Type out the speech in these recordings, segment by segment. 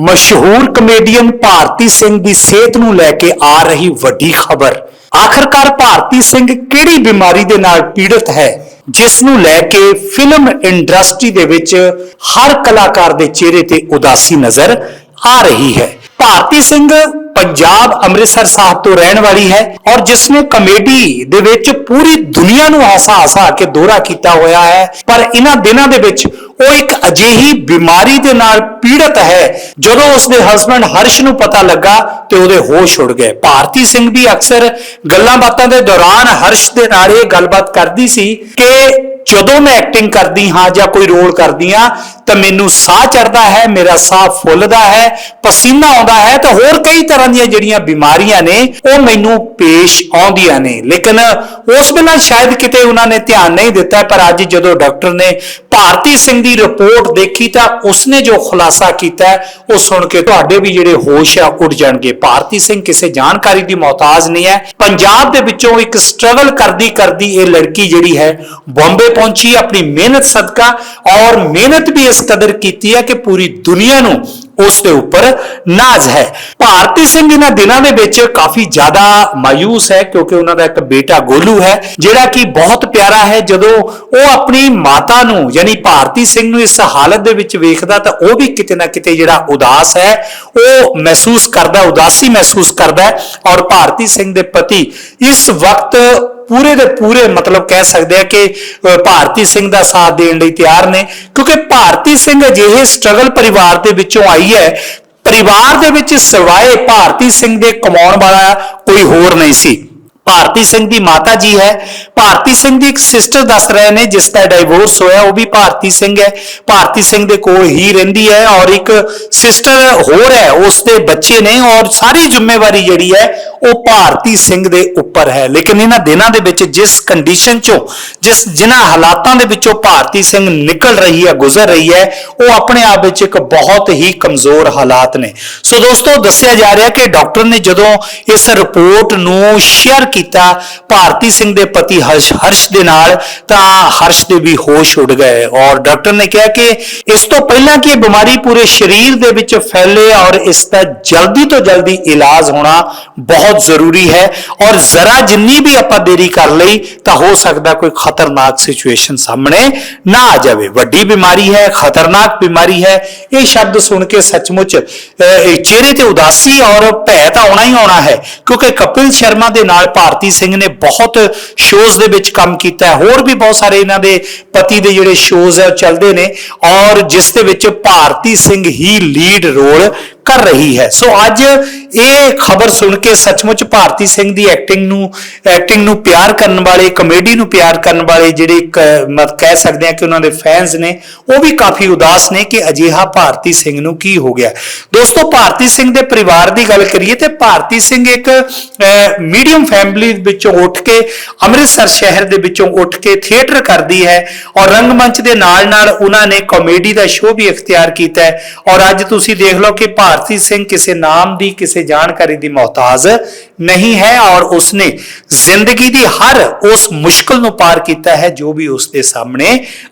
ਮਸ਼ਹੂਰ ਕਮੇਡੀਅਨ ਭਾਰਤੀ ਸਿੰਘ ਦੀ ਸਿਹਤ ਨੂੰ ਲੈ ਕੇ ਆ ਰਹੀ ਵੱਡੀ ਖਬਰ। ਆਖਰਕਾਰ ਭਾਰਤੀ ਸਿੰਘ ਕਿਹੜੀ ਬਿਮਾਰੀ ਦੇ ਨਾਲ ਪੀੜਤ ਹੈ, ਜਿਸ ਨੂੰ ਲੈ ਕੇ ਫਿਲਮ ਇੰਡਸਟਰੀ ਦੇ ਵਿੱਚ ਹਰ ਕਲਾਕਾਰ ਦੇ ਚਿਹਰੇ ਤੇ ਉਦਾਸੀ ਨਜ਼ਰ ਆ ਰਹੀ ਹੈ। ਭਾਰਤੀ ਸਿੰਘ ਪੰਜਾਬ ਅੰਮ੍ਰਿਤਸਰ ਸਾਹਿਬ ਤੋਂ ਰਹਿਣ ਵਾਲੀ ਹੈ ਔਰ ਜਿਸ ਨੇ ਕਮੇਡੀ ਦੇ ਵਿੱਚ ਪੂਰੀ ਦੁਨੀਆ ਨੂੰ ਹਸਾ ਹਸਾ ਕੇ ਦੋਹਰਾ ਕੀਤਾ ਹੋਇਆ ਹੈ, ਪਰ ਇਹਨਾਂ ਦਿਨਾਂ ਦੇ ਵਿੱਚ ਉਹ ਇੱਕ ਅਜਿਹੀ ਬਿਮਾਰੀ ਦੇ ਨਾਲ ਪੀੜਤ ਹੈ, ਜਦੋਂ ਉਸਦੇ ਹਸਬੰਡ ਹਰਸ਼ ਨੂੰ ਪਤਾ ਲੱਗਾ ਤੇ ਉਹਦੇ ਹੋਸ਼ ਉੱਡ ਗਏ। ਭਾਰਤੀ ਸਿੰਘ ਵੀ ਅਕਸਰ ਗੱਲਾਂ ਬਾਤਾਂ ਦੇ ਦੌਰਾਨ ਹਰਸ਼ ਦੇ ਨਾਲ ਇਹ ਗੱਲਬਾਤ ਕਰਦੀ ਸੀ ਕਿ ਜਦੋਂ ਮੈਂ ਐਕਟਿੰਗ ਕਰਦੀ ਹਾਂ ਜਾਂ ਕੋਈ ਰੋਲ ਕਰਦੀ ਹਾਂ, ਤਾਂ ਮੈਨੂੰ ਸਾਹ ਚੜਦਾ ਹੈ, ਮੇਰਾ ਸਾਹ ਫੁੱਲਦਾ ਹੈ, ਪਸੀਨਾ ਆਉਂਦਾ ਹੈ, ਤਾਂ ਹੋਰ ਕਈ ਤਰ੍ਹਾਂ ਦੀਆਂ ਜਿਹੜੀਆਂ ਬਿਮਾਰੀਆਂ ਨੇ, ਉਹ ਮੈਨੂੰ ਪੇਸ਼ ਆਉਂਦੀਆਂ ਨੇ। ਲੇਕਿਨ ਉਸ ਵੇਲੇ ਸ਼ਾਇਦ ਕਿਤੇ ਉਹਨਾਂ ਨੇ ਧਿਆਨ ਨਹੀਂ ਦਿੱਤਾ, ਪਰ ਅੱਜ ਜਦੋਂ ਡਾਕਟਰ ਨੇ ਭਾਰਤੀ ਸਿੰਘ ਦੀ ਰਿਪੋਰਟ ਦੇਖੀ ਤਾਂ ਉਸਨੇ ਜੋ ਖੁਲਾਸਾ ਕੀਤਾ, ਉਹ ਸੁਣ ਕੇ ਤੁਹਾਡੇ ਵੀ ਜਿਹੜੇ ਹੋਸ਼ ਆ, ਉੱਡ ਜਾਣਗੇ। ਭਾਰਤੀ ਸਿੰਘ ਕਿਸੇ ਜਾਣਕਾਰੀ ਦੀ ਮੁਹਤਾਜ ਨਹੀਂ ਹੈ। ਪੰਜਾਬ ਦੇ ਵਿੱਚੋਂ ਇੱਕ ਸਟਰਗਲ ਕਰਦੀ ਕਰਦੀ ਇਹ ਲੜਕੀ ਜਿਹੜੀ ਹੈ, ਬੰਬੇ ਪਹੁੰਚੀ, ਆਪਣੀ ਮਿਹਨਤ ਸਦਕਾ ਔਰ ਮਿਹਨਤ ਵੀ ਇਸ ਕਦਰ ਕੀਤੀ ਹੈ ਕਿ ਪੂਰੀ ਦੁਨੀਆ ਨੂੰ ਉਸ ਦੇ ਉੱਪਰ ਨਾਜ਼ ਹੈ। ਭਾਰਤੀ ਸਿੰਘ ਇਹਨਾਂ ਦਿਨਾਂ ਦੇ ਵਿੱਚ ਕਾਫੀ ਜ਼ਿਆਦਾ ਮਾਇੂਸ ਹੈ ਕਿਉਂਕਿ ਉਹਨਾਂ ਦਾ ਇੱਕ ਬੇਟਾ ਗੋਲੂ ਹੈ, ਜਿਹੜਾ ਕਿ ਬਹੁਤ ਪਿਆਰਾ ਹੈ। ਜਦੋਂ ਉਹ ਆਪਣੀ ਮਾਤਾ ਨੂੰ, ਯਾਨੀ ਭਾਰਤੀ ਸਿੰਘ ਨੂੰ ਇਸ ਹਾਲਤ ਦੇ ਵਿੱਚ ਵੇਖਦਾ ਤਾਂ ਉਹ ਵੀ ਕਿਤੇ ਨਾ ਕਿਤੇ ਜਿਹੜਾ ਉਦਾਸ ਹੈ, ਉਹ ਮਹਿਸੂਸ ਕਰਦਾ, ਉਦਾਸੀ ਮਹਿਸੂਸ ਕਰਦਾ ਔਰ ਭਾਰਤੀ ਸਿੰਘ ਦੇ ਪਤੀ ਇਸ ਵਕਤ ਪੂਰੇ ਦੇ ਪੂਰੇ ਮਤਲਬ ਕਹਿ ਸਕਦੇ ਆ ਕਿ ਭਾਰਤੀ ਸਿੰਘ ਦਾ ਸਾਥ ਦੇਣ ਲਈ ਤਿਆਰ ਨੇ। ਕਿਉਂਕਿ ਭਾਰਤੀ ਸਿੰਘ ਅਜਿਹੇ ਸਟਰਗਲ ਪਰਿਵਾਰ ਦੇ ਵਿੱਚੋਂ ਆਈ ਹੈ। ਪਰਿਵਾਰ ਦੇ ਵਿੱਚ ਸਿਵਾਏ ਭਾਰਤੀ ਸਿੰਘ ਦੇ ਕਮਾਉਣ ਵਾਲਾ ਕੋਈ ਹੋਰ ਨਹੀਂ ਸੀ। ਭਾਰਤੀ ਸਿੰਘ ਦੀ ਮਾਤਾ ਜੀ ਹੈ। ਭਾਰਤੀ ਸਿੰਘ ਦੀ ਇੱਕ ਸਿਸਟਰ ਦੱਸ ਰਹੇ ਨੇ, ਜਿਸ ਦਾ ਡਾਈਵੋਰਸ ਹੋਇਆ, ਉਹ ਵੀ ਭਾਰਤੀ ਸਿੰਘ ਹੈ। ਭਾਰਤੀ ਸਿੰਘ ਦੇ ਕੋਲ ਹੀ ਰਹਿੰਦੀ ਹੈ ਔਰ ਇੱਕ ਸਿਸਟਰ ਹੋਰ ਹੈ, ਉਸ ਦੇ ਬੱਚੇ ਨੇ ਔਰ ਸਾਰੀ ਜ਼ਿੰਮੇਵਾਰੀ ਜਿਹੜੀ ਹੈ ਉਹ ਭਾਰਤੀ ਸਿੰਘ ਦੇ ਉੱਪਰ ਹੈ। ਲੇਕਿਨ ਇਹਨਾਂ ਦਿਨਾਂ ਦੇ ਵਿੱਚ ਜਿਸ ਕੰਡੀਸ਼ਨ ਚੋਂ, ਜਿਸ ਜਿਨ੍ਹਾਂ ਹਾਲਾਤਾਂ ਦੇ ਵਿੱਚੋਂ ਭਾਰਤੀ ਸਿੰਘ ਨਿਕਲ ਰਹੀ ਹੈ, ਗੁਜ਼ਰ ਰਹੀ ਹੈ, ਉਹ ਆਪਣੇ ਆਪ ਵਿੱਚ ਇੱਕ ਬਹੁਤ ਹੀ ਕਮਜ਼ੋਰ ਹਾਲਾਤ ਨੇ। ਸੋ ਦੋਸਤੋ, ਦੱਸਿਆ ਜਾ ਰਿਹਾ ਕਿ ਡਾਕਟਰ ਨੇ ਜਦੋਂ ਇਸ ਰਿਪੋਰਟ ਨੂੰ ਸ਼ੇਅਰ ਕੀਤਾ ਭਾਰਤੀ ਸਿੰਘ ਦੇ ਪਤੀ ਹਰਸ਼ ਹਰਸ਼ ਦੇ ਨਾਲ, ਤਾਂ ਹਰਸ਼ ਦੇ ਵੀ ਹੋਸ਼ ਉੱਡ ਗਏ ਔਰ ਡਾਕਟਰ ਨੇ ਕਿਹਾ ਕਿ ਇਸ ਤੋਂ ਪਹਿਲਾਂ ਕਿ ਇਹ ਬਿਮਾਰੀ ਪੂਰੇ ਸਰੀਰ ਦੇ ਵਿੱਚ ਫੈਲੇ ਔਰ ਇਸ ਦਾ ਜਲਦੀ ਤੋਂ ਜਲਦੀ ਇਲਾਜ ਹੋਣਾ ਬਹੁਤ ਜ਼ਰੂਰੀ ਹੈ ਔਰ ਜ਼ਰਾ ਜਿੰਨੀ ਵੀ ਆਪਾਂ ਦੇਰੀ ਕਰ ਲਈ ਤਾਂ ਹੋ ਸਕਦਾ ਕੋਈ ਖਤਰਨਾਕ ਸਿਚੁਏਸ਼ਨ ਸਾਹਮਣੇ ਨਾ ਆ ਜਾਵੇ। ਵੱਡੀ ਬਿਮਾਰੀ ਹੈ, ਖਤਰਨਾਕ ਬਿਮਾਰੀ ਹੈ। ਇਹ ਸ਼ਬਦ ਸੁਣ ਕੇ ਸੱਚਮੁੱਚ ਚਿਹਰੇ ਤੇ ਉਦਾਸੀ ਔਰ ਭੈ ਤਾਂ ਆਉਣਾ ਹੀ ਆਉਣਾ ਹੈ ਕਿਉਂਕਿ ਕਪਿਲ ਸ਼ਰਮਾ ਦੇ ਨਾਲ ਭਾਰਤੀ ਸਿੰਘ ਨੇ ਬਹੁਤ ਸ਼ੋਜ਼ ਦੇ ਵਿੱਚ ਕੰਮ ਕੀਤਾ ਹੈ। ਹੋਰ ਵੀ ਬਹੁਤ ਸਾਰੇ ਇਹਨਾਂ ਦੇ ਪਤੀ ਦੇ ਜਿਹੜੇ ਸ਼ੋਜ਼ ਹੈ ਉਹ ਚੱਲਦੇ ਨੇ ਔਰ ਜਿਸ ਦੇ ਵਿੱਚ ਭਾਰਤੀ ਸਿੰਘ ਹੀ ਲੀਡ ਰੋਲ ਕਰ ਰਹੀ ਹੈ। ਸੋ ਅੱਜ ਇਹ ਖਬਰ ਸੁਣ ਕੇ ਸੱਚਮੁੱਚ ਭਾਰਤੀ ਸਿੰਘ ਦੀ ਐਕਟਿੰਗ ਨੂੰ ਐਕਟਿੰਗ ਨੂੰ ਪਿਆਰ ਕਰਨ ਵਾਲੇ ਕਮੇਡੀ ਨੂੰ ਪਿਆਰ ਕਰਨ ਵਾਲੇ ਜਿਹੜੇ ਮਤ ਕਹਿ ਸਕਦੇ ਆ ਕਿ ਉਹਨਾਂ ਦੇ ਫੈਨਸ ਨੇ, ਉਹ ਵੀ ਕਾਫੀ ਉਦਾਸ ਨੇ ਕਿ ਅਜਿਹਾ ਭਾਰਤੀ ਸਿੰਘ ਨੂੰ ਕੀ ਹੋ ਗਿਆ। ਦੋਸਤੋ, ਭਾਰਤੀ ਸਿੰਘ ਦੇ ਪਰਿਵਾਰ ਦੀ ਗੱਲ ਕਰੀਏ ਤੇ ਭਾਰਤੀ ਸਿੰਘ ਇੱਕ ਮੀਡੀਅਮ ਫੈਮਿਲੀ ਵਿੱਚੋਂ ਉੱਠ ਕੇ, ਅੰਮ੍ਰਿਤਸਰ ਸ਼ਹਿਰ ਦੇ ਵਿੱਚੋਂ ਉੱਠ ਕੇ ਥੀਏਟਰ ਕਰਦੀ ਹੈ ਔਰ ਰੰਗਮੰਚ ਦੇ ਨਾਲ ਨਾਲ ਉਹਨਾਂ ਨੇ ਕਾਮੇਡੀ ਦਾ ਸ਼ੋਅ ਵੀ ਇਖਤਿਆਰ ਕੀਤਾ ਹੈ। ਔਰ ਅੱਜ ਤੁਸੀਂ ਦੇਖ ਲਓ ਕਿ ਭਾਰਤ ਸਿੰਘ ਕਿਸੇ ਨਾਮ ਦੀ ਕਿਸੇ ਜਾਣਕਾਰੀ ਦੀ ਮੁਹਤਾਜ ਨਹੀਂ ਹੈ ਔਰ ਉਸਨੇ ਜ਼ਿੰਦਗੀ ਦੀ ਹਰ ਉਸ ਮੁਸ਼ਕਲ ਨੂੰ ਪਾਰ ਕੀਤਾ ਹੈ ਜੋ ਵੀ ਉਸ ਦੇ ਸਾਹਮਣੇ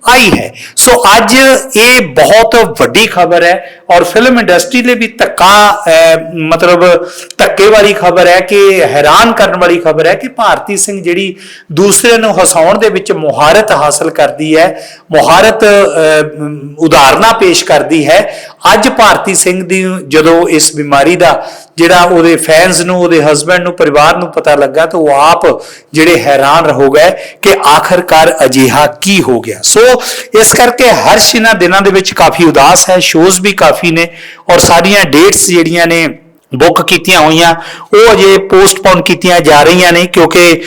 ਆਈ ਹੈ। ਸੋ ਅੱਜ ਇਹ ਬਹੁਤ ਵੱਡੀ ਖਬਰ ਹੈ ਔਰ ਫਿਲਮ ਇੰਡਸਟਰੀ ਲਈ ਵੀ ਧੱਕਾ ਮਤਲਬ ਧੱਕੇ ਵਾਲੀ ਖਬਰ ਹੈ ਕਿ, ਹੈਰਾਨ ਕਰਨ ਵਾਲੀ ਖਬਰ ਹੈ ਕਿ ਭਾਰਤੀ ਸਿੰਘ ਜਿਹੜੀ ਦੂਸਰੇ ਨੂੰ ਹਸਾਉਣ ਦੇ ਵਿੱਚ ਮੁਹਾਰਤ ਹਾਸਲ ਕਰਦੀ ਹੈ, ਮੁਹਾਰਤ ਉਦਾਹਰਨਾਂ ਪੇਸ਼ ਕਰਦੀ ਹੈ। ਅੱਜ ਭਾਰਤੀ ਸਿੰਘ ਦੀ ਜਦੋਂ ਇਸ ਬਿਮਾਰੀ ਦਾ ਜਿਹੜਾ ਉਹਦੇ ਫੈਨਸ ਨੂੰ, ਉਹਦੇ ਹਸਬੰਡ ਨੂੰ, ਪਰਿਵਾਰ ਨੂੰ ਪਤਾ ਲੱਗਾ ਤਾਂ ਉਹ ਆਪ ਜਿਹੜੇ ਹੈਰਾਨ ਰਹੋ ਗਏ ਕਿ ਆਖਰਕਾਰ ਅਜਿਹਾ ਕੀ ਹੋ ਗਿਆ। ਸੋ ਇਸ ਕਰਕੇ ਹਰਸ਼ ਇਹਨਾਂ ਦਿਨਾਂ ਦੇ ਵਿੱਚ ਕਾਫੀ ਉਦਾਸ ਹੈ ਸ਼ੋਜ਼ ਵੀ ਕਾਫੀ ਨੇ ਔਰ ਸਾਰੀਆਂ ਡੇਟਸ ਜਿਹੜੀਆਂ ਨੇ ਬੁੱਕ ਕੀਤੀਆਂ ਹੋਈਆਂ, ਉਹ ਅਜੇ ਪੋਸਟਪੋਨ ਕੀਤੀਆਂ ਜਾ ਰਹੀਆਂ ਨੇ ਕਿਉਂਕਿ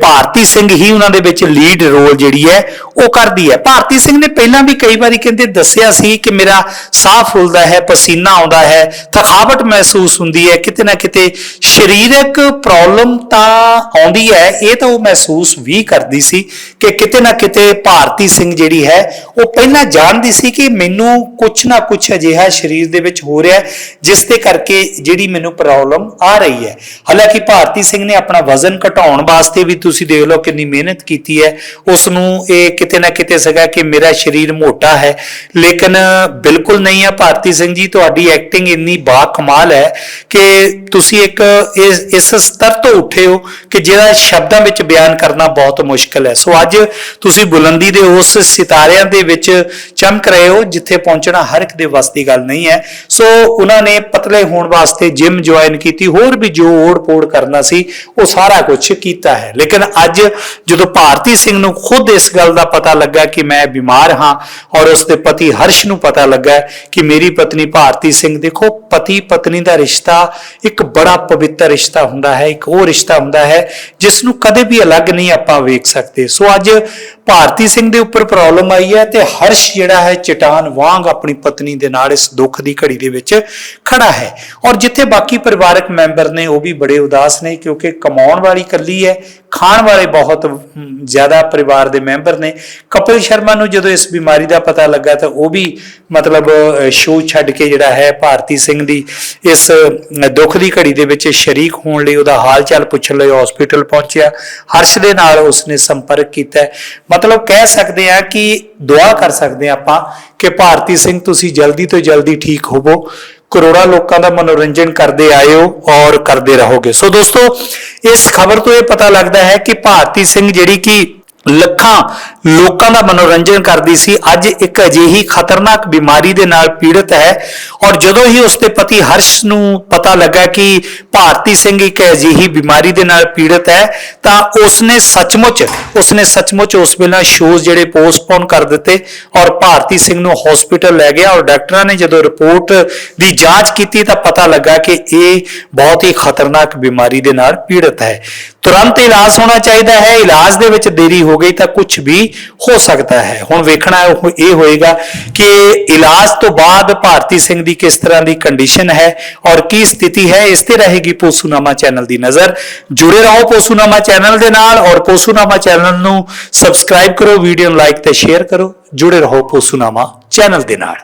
ਭਾਰਤੀ ਸਿੰਘ ਹੀ ਉਹਨਾਂ ਦੇ ਵਿੱਚ ਲੀਡ ਰੋਲ ਜਿਹੜੀ ਹੈ, ਉਹ ਕਰਦੀ ਹੈ। ਭਾਰਤੀ ਸਿੰਘ ਨੇ ਪਹਿਲਾਂ ਵੀ ਕਈ ਵਾਰੀ ਕਹਿੰਦੇ ਦੱਸਿਆ ਸੀ ਕਿ ਮੇਰਾ ਸਾਹ ਫੁੱਲਦਾ ਹੈ, ਪਸੀਨਾ ਆਉਂਦਾ ਹੈ, ਥਕਾਵਟ ਮਹਿਸੂਸ ਹੁੰਦੀ ਹੈ, ਕਿਤੇ ਨਾ ਕਿਤੇ ਸਰੀਰਕ ਪ੍ਰੋਬਲਮ ਤਾਂ ਆਉਂਦੀ ਹੈ, ਇਹ ਤਾਂ ਉਹ ਮਹਿਸੂਸ ਵੀ ਕਰਦੀ ਸੀ ਕਿ ਕਿਤੇ ਨਾ ਕਿਤੇ ਭਾਰਤੀ ਸਿੰਘ ਜਿਹੜੀ ਹੈ, ਉਹ ਪਹਿਲਾਂ ਜਾਣਦੀ ਸੀ ਕਿ ਮੈਨੂੰ ਕੁਝ ਨਾ ਕੁਝ ਅਜਿਹਾ ਸਰੀਰ ਦੇ ਵਿੱਚ ਹੋ ਰਿਹਾ ਜਿਸ ਦੇ ਕਰਕੇ ਜਿਹੜੀ ਜਿਹੜੀ ਮੈਨੂੰ ਪ੍ਰੋਬਲਮ ਆ ਰਹੀ ਹੈ। ਹਾਲਾਂਕਿ ਭਾਰਤੀ ਸਿੰਘ ਨੇ ਆਪਣਾ ਵਜ਼ਨ ਘਟਾਉਣ ਵਾਸਤੇ ਵੀ ਤੁਸੀਂ ਦੇਖ ਲਓ ਕਿੰਨੀ ਮਿਹਨਤ ਕੀਤੀ ਹੈ। ਉਸ ਨੂੰ ਇਹ ਕਿਤੇ ਨਾ ਕਿਤੇ ਸੀਗਾ ਕਿ ਮੇਰਾ ਸਰੀਰ ਮੋਟਾ ਹੈ। ਲੇਕਿਨ ਬਿਲਕੁਲ ਨਹੀਂ ਹੈ ਭਾਰਤੀ ਸਿੰਘ ਜੀ, ਤੁਹਾਡੀ ਐਕਟਿੰਗ ਇੰਨੀ ਬਾ ਕਮਾਲ ਹੈ ਕਿ ਤੁਸੀਂ ਇੱਕ ਇਸ ਇਸ ਸਤਰ ਤੋਂ ਉੱਠੇ ਹੋ ਕਿ ਜਿਹੜਾ ਸ਼ਬਦਾਂ ਵਿੱਚ ਬਿਆਨ ਕਰਨਾ ਬਹੁਤ ਮੁਸ਼ਕਲ ਹੈ। ਸੋ ਅੱਜ ਤੁਸੀਂ ਬੁਲੰਦੀ ਦੇ ਉਸ ਸਿਤਾਰਿਆਂ ਦੇ ਵਿੱਚ ਚਮਕ ਰਹੇ ਹੋ, ਜਿੱਥੇ ਪਹੁੰਚਣਾ ਹਰ ਇੱਕ ਦੇ ਵੱਸ ਦੀ ਗੱਲ ਨਹੀਂ ਹੈ। ਸੋ ਉਹਨਾਂ ਨੇ ਪਤਲੇ ਹੋਣ ਵਾਸਤੇ ਜਿਮ ਜੁਆਇਨ ਕੀਤੀ, ਹੋਰ ਵੀ ਜੋ ਓੜ ਪੋੜ ਕਰਨਾ ਸੀ, ਉਹ ਸਾਰਾ ਕੁਝ ਕੀਤਾ ਹੈ। ਲੇਕਿਨ ਅੱਜ ਜਦੋਂ ਭਾਰਤੀ ਸਿੰਘ ਨੂੰ ਖੁਦ ਇਸ ਗੱਲ ਦਾ ਪਤਾ ਲੱਗਾ ਕਿ ਮੈਂ ਬਿਮਾਰ ਹਾਂ ਔਰ ਉਸ ਦੇ ਪਤੀ ਹਰਸ਼ ਨੂੰ ਪਤਾ ਲੱਗਾ ਕਿ ਮੇਰੀ ਪਤਨੀ ਭਾਰਤੀ ਸਿੰਘ, ਦੇਖੋ ਪਤੀ ਪਤਨੀ ਦਾ ਰਿਸ਼ਤਾ ਇੱਕ ਬੜਾ ਪਵਿੱਤਰ ਰਿਸ਼ਤਾ ਹੁੰਦਾ ਹੈ, ਇੱਕ ਉਹ ਰਿਸ਼ਤਾ ਹੁੰਦਾ ਹੈ, ਜਿਸ ਨੂੰ ਕਦੇ ਵੀ ਅਲੱਗ ਨਹੀਂ ਆਪਾਂ ਵੇਖ ਸਕਦੇ। ਸੋ ਅੱਜ ਭਾਰਤੀ ਸਿੰਘ ਦੇ ਉੱਪਰ ਪ੍ਰੋਬਲਮ ਆਈ ਹੈ ਤੇ ਹਰਸ਼ ਜਿਹੜਾ ਹੈ ਚਟਾਨ ਵਾਂਗ ਆਪਣੀ ਪਤਨੀ ਦੇ ਨਾਲ ਇਸ ਦੁੱਖ ਦੀ ਘੜੀ ਦੇ ਵਿੱਚ ਖੜਾ ਹੈ। ਔਰ ਜਿੱਥੇ ਬਾਕੀ ਪਰਿਵਾਰਕ ਮੈਂਬਰ ਨੇ ਉਹ ਵੀ ਬੜੇ ਉਦਾਸ ਨੇ ਕਿਉਂਕਿ ਕਮਾਉਣ ਵਾਲੀ ਇਕੱਲੀ ਹੈ, ਖਾਣ ਵਾਲੇ ਬਹੁਤ ਜ਼ਿਆਦਾ ਪਰਿਵਾਰ ਦੇ ਮੈਂਬਰ ਨੇ। ਕਪਿਲ ਸ਼ਰਮਾ ਨੂੰ ਜਦੋਂ ਇਸ ਬਿਮਾਰੀ ਦਾ ਪਤਾ ਲੱਗਾ ਤਾਂ ਉਹ ਵੀ ਮਤਲਬ ਸ਼ੋਅ ਛੱਡ ਕੇ ਜਿਹੜਾ ਹੈ ਭਾਰਤੀ ਸਿੰਘ ਦੀ ਇਸ ਦੁੱਖ ਦੀ ਘੜੀ ਦੇ ਵਿੱਚ ਸ਼ਰੀਕ ਹੋਣ ਲਈ ਉਹਦਾ ਹਾਲ ਚਾਲ ਪੁੱਛਣ ਲਈ ਹਸਪੀਟਲ ਪਹੁੰਚਿਆ। ਹਰਸ਼ ਦੇ ਨਾਲ ਉਸਨੇ ਸੰਪਰਕ ਕੀਤਾ। ਮਤਲਬ ਕਹਿ ਸਕਦੇ ਆ ਕਿ ਦੁਆ ਕਰ ਸਕਦੇ ਆ ਆਪਾਂ ਕਿ ਭਾਰਤੀ ਸਿੰਘ ਤੁਸੀਂ ਜਲਦੀ ਤੋਂ ਜਲਦੀ ਠੀਕ ਹੋਵੋ, ਕਰੋੜਾਂ ਲੋਕਾਂ ਦਾ ਮਨੋਰੰਜਨ ਕਰਦੇ ਆਏ ਹੋ ਔਰ ਕਰਦੇ ਰਹੋਗੇ। ਸੋ ਦੋਸਤੋ, ਇਸ ਖਬਰ ਤੋਂ ਇਹ ਪਤਾ ਲੱਗਦਾ ਹੈ ਕਿ ਭਾਰਤੀ ਸਿੰਘ ਜਿਹੜੀ ਕਿ ਲੱਖਾਂ ਲੋਕਾਂ ਦਾ ਮਨੋਰੰਜਨ ਕਰਦੀ ਸੀ। ਅੱਜ ਇੱਕ ਅਜਿਹੀ ਖਤਰਨਾਕ ਬਿਮਾਰੀ ਦੇ ਨਾਲ ਪੀੜਤ ਹੈ ਔਰ ਜਦੋਂ ਹੀ ਉਸਦੇ ਪਤੀ ਹਰਸ਼ ਨੂੰ ਪਤਾ ਲੱਗਾ ਕਿ ਭਾਰਤੀ ਸਿੰਘ ਇੱਕ ਅਜਿਹੀ ਬਿਮਾਰੀ ਦੇ ਨਾਲ ਪੀੜਤ ਹੈ, ਤਾਂ ਉਸਨੇ ਸੱਚਮੁੱਚ ਉਸਨੇ ਸੱਚਮੁੱਚ ਉਸ ਵੇਲੇ ਸ਼ੋਜ਼ ਜਿਹੜੇ ਪੋਸਟਪੋਨ ਕਰ ਦਿੱਤੇ ਔਰ ਭਾਰਤੀ ਸਿੰਘ ਨੂੰ ਹਸਪੀਟਲ ਲੈ ਗਿਆ ਔਰ ਡਾਕਟਰਾਂ ਨੇ ਜਦੋਂ ਰਿਪੋਰਟ ਦੀ ਜਾਂਚ ਕੀਤੀ ਤਾਂ ਪਤਾ ਲੱਗਾ ਕਿ ਇਹ ਬਹੁਤ ਹੀ ਖਤਰਨਾਕ ਬਿਮਾਰੀ ਦੇ ਨਾਲ ਪੀੜਤ ਹੈ। ਤੁਰੰਤ ਇਲਾਜ ਹੋਣਾ ਚਾਹੀਦਾ ਹੈ। ਇਲਾਜ ਦੇ ਵਿੱਚ ਦੇਰੀ ਹੋ ਗਈ ਤਾਂ ਕੁਝ ਵੀ ਹੋ ਸਕਦਾ ਹੈ। ਹੁਣ ਵੇਖਣਾ ਇਹ ਹੋਏਗਾ ਕਿ ਇਲਾਜ ਤੋਂ ਬਾਅਦ ਭਾਰਤੀ ਸਿੰਘ ਦੀ ਕਿਸ ਤਰ੍ਹਾਂ ਦੀ ਕੰਡੀਸ਼ਨ ਹੈ ਔਰ ਕੀ ਸਥਿਤੀ ਹੈ, ਇਸ ਤੇ ਰਹੇਗੀ ਪੋਸੂਨਾਮਾ ਚੈਨਲ ਦੀ ਨਜ਼ਰ। ਜੁੜੇ ਰਹੋ ਪੋਸੂਨਾਮਾ ਚੈਨਲ ਦੇ ਨਾਲ ਔਰ ਪੋਸੂਨਾਮਾ ਚੈਨਲ ਨੂੰ ਸਬਸਕ੍ਰਾਈਬ ਕਰੋ ਵੀਡੀਓ ਨੂੰ ਲਾਈਕ ਤੇ ਸ਼ੇਅਰ ਕਰੋ। ਜੁੜੇ ਰਹੋ ਪੋਸੂਨਾਮਾ ਚੈਨਲ ਦੇ ਨਾਲ।